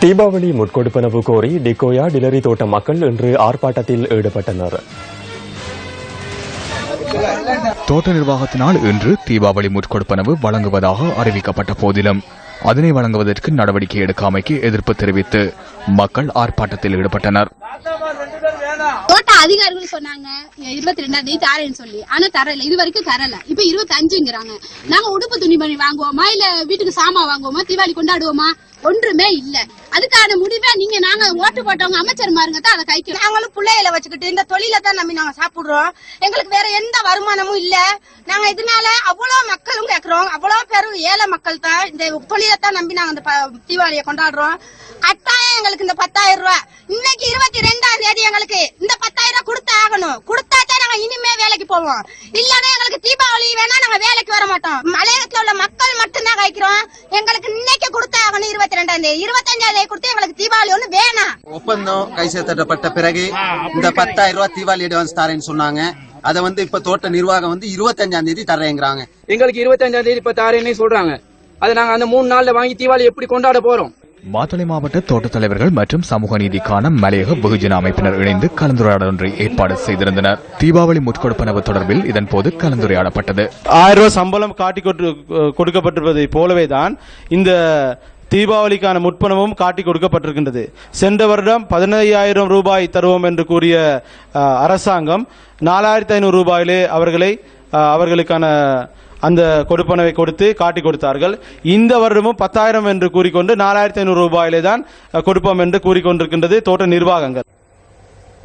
தீபாவளி முட்கொடுப்பனவு கோரி டிகோயா டிலரி தோட்ட மக்கள் இன்று ஆர்ப்பாட்டத்தில் ஈடுபட்டனர். தோட்ட நிர்வாகத்தினால் இன்று தீபாவளி முட்கொடுப்பனவு வழங்குவதாக அறிவிக்கப்பட்ட போதிலும் அதனை வழங்குவதற்கு நடவடிக்கை எடுக்காமைக்கு எதிர்ப்பு தெரிவித்து மக்கள் ஆர்ப்பாட்டத்தில் ஈடுபட்டனர். தோட்ட அதிகாரிகள் சொன்னாங்க. இருபத்தி ரெண்டாம் தேதி தரேன்னு சொல்லி. ஆனா தரல. இது வரைக்கும் தரல. இப்ப இருபத்தி அஞ்சுங்கிறாங்க நாங்க உடுப்பு துணிமணி வாங்குவோமா? இல்ல வீட்டுக்கு சாமான் வாங்குவோமா? தீபாவளி கொண்டாடுவோமா? ஒன்றுமே இல்ல. அதுக்கான முடிவை நீங்க நாங்க ஓட்டு போட்டவங்க அமைச்சர்மாருங்க தான் அதை கைக்கு நாங்களும் பிள்ளைகளை வச்சுக்கிட்டு இந்த தொழில தான் நம்பி நாங்க சாப்பிடுறோம். எங்களுக்கு வேற எந்த வருமானமும் இல்ல. நாங்க இதனால அவ்வளவு மக்களும் கேக்குறோம். அவ்வளவு பேரும் ஏழை மக்கள் தான் இந்த தொழிலை தான் நம்பி நாங்க இந்த தீபாவளியை கொண்டாடுறோம். கட்டாயம் எங்களுக்கு இந்த பத்தாயிரம் ரூபாய். இன்னைக்கு எங்களுக்கு இந்த பத்தாயிரம் ரூபாய் கொடுத்தே ஆகணும். கொடுத்தா தான் நாங்க இனிமே வேலைக்கு போவோம். இல்லன்னா எங்களுக்கு தீபாவளி வேணா நாங்க வேலைக்கு வர மாட்டோம். மலையகத்துல உள்ள மக்கள் மட்டும்தான் கைக்கிறோம் எங்களுக்கு இன்னைக்கு கொடுத்தே ஆகணும் இருபத்தி ரெண்டாம் தேதி. இருபத்தஞ்சாம் தேதி கொடுத்து எங்களுக்கு தீபாவளி ஒண்ணு வேணாம். ஒப்பந்தம் கைச்சேத்தப்பட்ட பிறகு இந்த பத்தாயிரம் ரூபாய் தீபாவளி அட்வான்ஸ் தரேன்னு சொன்னாங்க. அதை வந்து இப்ப தோட்ட நிர்வாகம் வந்து இருபத்தஞ்சாம் தேதி தரேங்கிறாங்க எங்களுக்கு இருபத்தஞ்சாம் தேதி இப்ப தாரேன்னே சொல்றாங்க. அதை நாங்க அந்த மூணு நாள்ல வாங்கி தீபாவளி எப்படி கொண்டாட போறோம்? மாத்தளை மாவட்ட தோட்ட தலைவர்கள் மற்றும் சமூக நீதிக்கான மலையக வெகுஜன அமைப்பினர் இணைந்து கலந்துரையாடல் ஒன்றை ஏற்பாடு செய்திருந்தனர். தீபாவளி முற்கொடுப்பனவு தொடர்பில் இதன்போது கலந்துரையாடப்பட்டது. ஆயிரம் ரூபாய் சம்பளம் காட்டி கொடுக்கப்பட்டிருப்பதை போலவே தான் இந்த தீபாவளிக்கான முற்பணமும் காட்டி கொடுக்கப்பட்டிருக்கின்றது. சென்ற வருடம் பதினையாயிரம் ரூபாய் தருவோம் என்று கூறிய அரசாங்கம் நாலாயிரத்தி ஐநூறு ரூபாயிலே அவர்களை அவர்களுக்கான அந்த கொடுப்பனவை கொடுத்து காட்டி கொடுத்தார்கள். இந்த வருடமும் பத்தாயிரம் என்று கூறிக்கொண்டு நாலாயிரத்தி ஐநூறு ரூபாயிலே தான் கொடுப்போம் என்று கூறிக்கொண்டிருக்கின்றது தோட்ட நிர்வாகங்கள்.